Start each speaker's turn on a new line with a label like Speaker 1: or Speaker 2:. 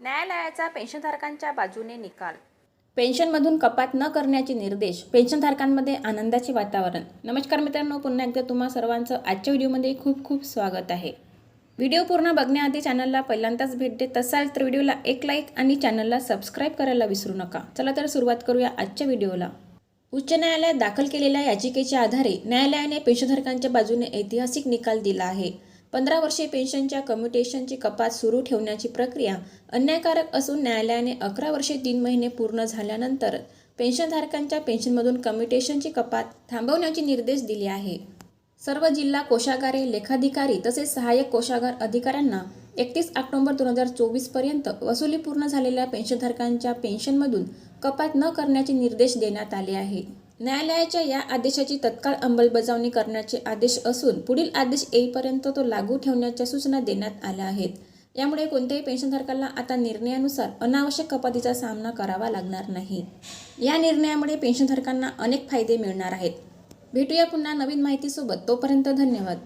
Speaker 1: न्यायालयाचा पेन्शनधारकांच्या बाजूने निकाल.
Speaker 2: पेन्शनमधून कपात न करण्याचे निर्देश पेन्शनधारकांमध्ये आनंदाचे वातावरण. नमस्कार मित्रांनो पुन्हा एकदा तुम्हा सर्वांचं आजच्या व्हिडिओमध्ये खूप खूप स्वागत आहे. व्हिडिओ पूर्ण बघण्याआधी चॅनलला पहिल्यांदाच भेट देत असाल तर व्हिडिओला एक लाईक आणि चॅनलला सबस्क्राईब करायला विसरू नका. चला तर सुरुवात करूया आजच्या व्हिडिओला. उच्च न्यायालयात दाखल केलेल्या याचिकेच्या आधारे न्यायालयाने पेन्शनधारकांच्या बाजूने ऐतिहासिक निकाल दिला आहे. पंधरा वर्षे पेन्शनच्या कम्युटेशनची कपात सुरू ठेवण्याची प्रक्रिया अन्यायकारक असून न्यायालयाने अकरा वर्षे तीन महिने पूर्ण झाल्यानंतर पेन्शनधारकांच्या पेन्शनमधून कम्युटेशनची कपात थांबवण्याचे निर्देश दिले आहे. सर्व जिल्हा कोषागारे लेखाधिकारी तसेच सहाय्यक कोषागार अधिकाऱ्यांना एकतीस ऑक्टोबर दोन हजार चोवीसपर्यंत वसुली पूर्ण झालेल्या पेन्शनधारकांच्या पेन्शनमधून कपात न करण्याचे निर्देश देण्यात आले आहे न्यायालयाच्या या आदेशाची तत्काळ अंमलबजावणी करण्याचे आदेश असून पुढील आदेश येईपर्यंत तो लागू ठेवण्याच्या सूचना देण्यात आल्या आहेत. यामुळे कोणत्याही पेन्शनधारकाला आता निर्णयानुसार अनावश्यक कपातीचा सामना करावा लागणार नाही. या निर्णयामुळे पेन्शनधारकांना अनेक फायदे मिळणार आहेत. भेटूया पुन्हा नवीन माहितीसोबत. तोपर्यंत धन्यवाद.